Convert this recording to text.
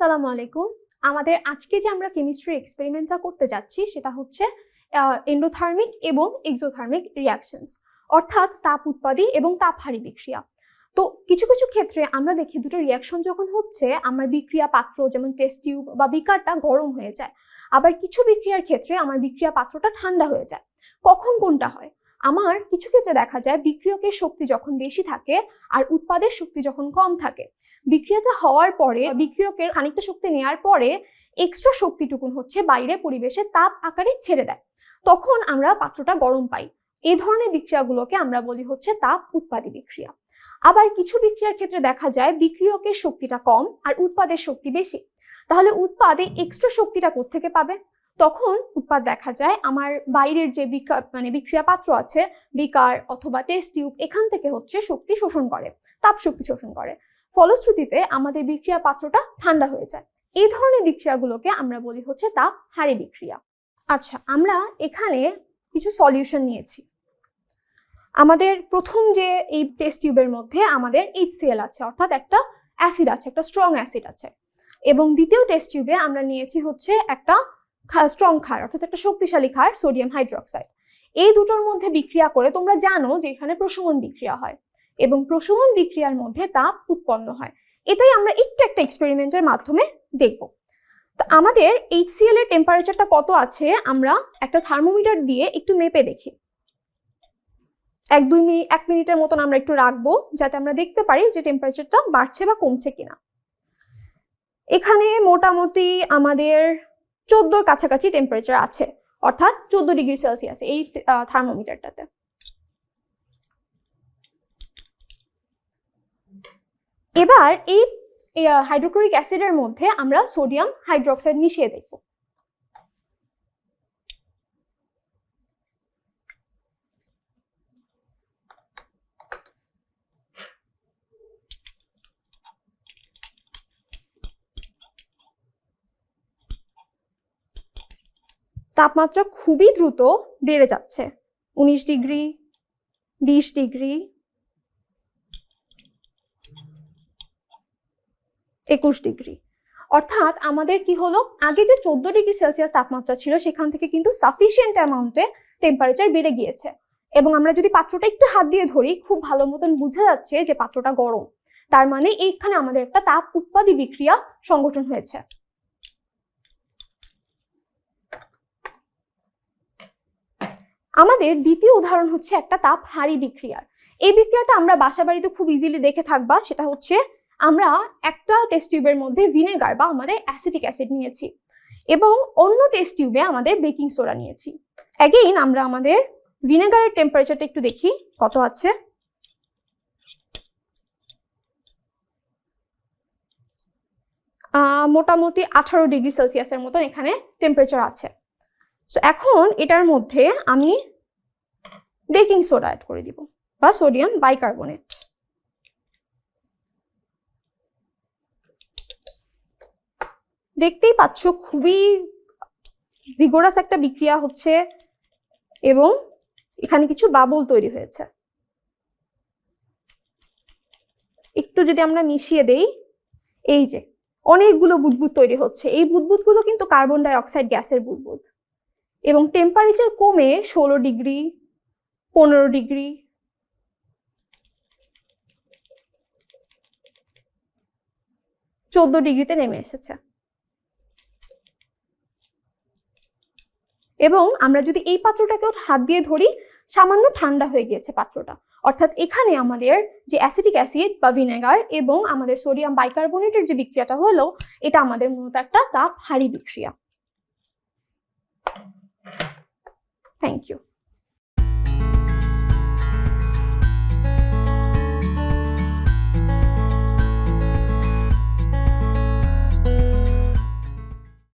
সালামু আলাইকুম। আমাদের আজকে যে আমরা কেমিস্ট্রি এক্সপেরিমেন্টটা করতে যাচ্ছি, সেটা হচ্ছে এন্ডোথার্মিক এবং এক্সোথার্মিক রিয়াকশনস অর্থাৎ তাপ উৎপাদী এবং তাপহারী বিক্রিয়া। তো কিছু কিছু ক্ষেত্রে আমরা দেখি দুটো রিয়াকশন যখন হচ্ছে, আমার বিক্রিয়া পাত্র যেমন টেস্ট টিউব বা বিকারটা গরম হয়ে যায়, আবার কিছু বিক্রিয়ার ক্ষেত্রে আমার বিক্রিয়া পাত্রটা ঠান্ডা হয়ে যায়। কখন কোনটা হয়? আমার কিছু ক্ষেত্রে দেখা যায় বিক্রিয়কের শক্তি যখন বেশি থাকে আর উৎপাদের শক্তি যখন কম থাকে। বিক্রিয়াটা হওয়ার পরে বিক্রিয়কের খানিকটা শক্তি নেওয়ার পরে এক্সট্রা শক্তিটুকুন হচ্ছে বাইরে পরিবেশে তাপ আকারে ছেড়ে দেয়। তখন আমরা পাত্রটা গরম পাই। এই ধরনের বিক্রিয়াগুলোকে আমরা বলি হচ্ছে তাপ উৎপাদী বিক্রিয়া। আবার কিছু বিক্রিয়ার ক্ষেত্রে দেখা যায় বিক্রিয়কের শক্তিটা কম আর উৎপাদের শক্তি বেশি। তাহলে উৎপাদে এক্সট্রা শক্তিটা থেকে পাবে? তখন উৎপাদ দেখা যায় আমার বাইরের যে বিকা- মানে বিক্রিয়া পাত্র আছে, বিকার অথবা টেস্ট টিউব এখান থেকে হচ্ছে শক্তি শোষণ করে, তাপ শক্তি শোষণ করে। ফলশ্রুতিতে আমাদের বিক্রিয়া পাত্রটা ঠান্ডা হয়ে যায়। এই ধরনের বিক্রিয়াগুলোকে আমরা বলি হচ্ছে তাপ হারি বিক্রিয়া। আচ্ছা আমরা এখানে কিছু সলিউশন নিয়েছি। আমাদের প্রথম যে এই টেস্ট টিউবের মধ্যে আমাদের এইচসিএল আছে, অর্থাৎ একটা অ্যাসিড আছে, একটা স্ট্রং অ্যাসিড আছে। এবং দ্বিতীয় টেস্ট টিউবে আমরা নিয়েছি হচ্ছে একটা স্ট্রং ক্ষার, অর্থাৎ একটা শক্তিশালী ক্ষার সোডিয়াম হাইড্রোক্সাইড এই দুটোর মধ্যে বিক্রিয়া করে তোমরা জানো যে এখানে প্রশমন বিক্রিয়া হয় এবং প্রশমন বিক্রিয়ার মধ্যে তাপ উৎপন্ন হয়। এটাই আমরা একটু একটা এক্সপেরিমেন্টের মাধ্যমে দেখব। তো আমাদের এইচসিএল এর টেম্পারেচারটা কত আছে আমরা একটা থার্মোমিটার দিয়ে একটু মেপে দেখি। এক, দুই মিনিট এক মিনিটের মতন আমরা একটু রাখব যাতে আমরা দেখতে পারি যে টেম্পারেচারটা বাড়ছে বা কমছে কিনা। এখানে মোটামুটি আমাদের চোদ্দোর কাছাকাছি টেম্পারেচার আছে, অর্থাৎ চোদ্দ ডিগ্রি সেলসিয়াস এই থার্মোমিটারটাতে এবার এই হাইড্রোক্লোরিক অ্যাসিডের মধ্যে আমরা সোডিয়াম হাইড্রোক্সাইড মিশিয়ে দেখব। তাপমাত্রা খুবই দ্রুত বেড়ে যাচ্ছে। উনিশ ডিগ্রি, বিশ ডিগ্রি, একুশ ডিগ্রি। অর্থাৎ আমাদের কি হলো? আগে যে চোদ্দ ডিগ্রি সেলসিয়াস তাপমাত্রা ছিল, সেখান থেকে কিন্তু সাফিসিয়েন্ট অ্যামাউন্টে টেম্পারেচার বেড়ে গিয়েছে। এবং আমরা যদি পাত্রটা একটু হাত দিয়ে ধরি, খুব ভালো মতন বোঝা যাচ্ছে যে পাত্রটা গরম। তার মানে এইখানে আমাদের একটা তাপ উৎপাদী বিক্রিয়া সংগঠন হয়েছে। আমাদের দ্বিতীয় উদাহরণ হচ্ছে একটা তাপ হাঁড়ি বিক্রিয়ার। এই বিক্রিয়াটা আমরা বাসা বাড়িতে খুব ইজিলি দেখে থাকবা, সেটা হচ্ছে আমরা একটা টেস্ট টিউবের মধ্যে ভিনেগার বা আমাদের অ্যাসিটিক অ্যাসিড নিয়েছি এবং অন্য টেস্ট টিউবে আমাদের বেকিং সোডা নিয়েছি। অ্যাগেইন আমরা আমাদের ভিনেগারের টেম্পারেচারটা একটু দেখি, কত আছে? মোটামুটি আঠারো ডিগ্রি সেলসিয়াসের মতন এখানে টেম্পারেচার আছে। সো এখন এটার মধ্যে আমি বেকিং সোডা অ্যাড করে দিব বা সোডিয়াম বাইকার্বনেট দেখতেই পাচ্ছ খুবই ভিগোরাস একটা বিক্রিয়া হচ্ছে এবং এখানে কিছু বাবল তৈরি হয়েছে। একটু যদি আমরা মিশিয়ে দেই, এই যে অনেকগুলো বুদবুদ তৈরি হচ্ছে। এই বুদবুদগুলো কিন্তু কার্বন ডাই অক্সাইড গ্যাসের বুদবুদ। এবং টেম্পারেচার কমে ষোলো ডিগ্রি, পনেরো ডিগ্রি। চোদ্দ ডিগ্রিতে নেমে এসেছে। এবং আমরা যদি এই পাত্রটাকেও হাত দিয়ে ধরি, সামান্য ঠান্ডা হয়ে গিয়েছে পাত্রটা। অর্থাৎ এখানে আমাদের যে অ্যাসিটিক অ্যাসিড বা ভিনেগার এবং আমাদের সোডিয়াম বাইকার্বনেটের যে বিক্রিয়াটা হলো, এটা আমাদের মূলত একটা তাপ হারি বিক্রিয়া। Thank you.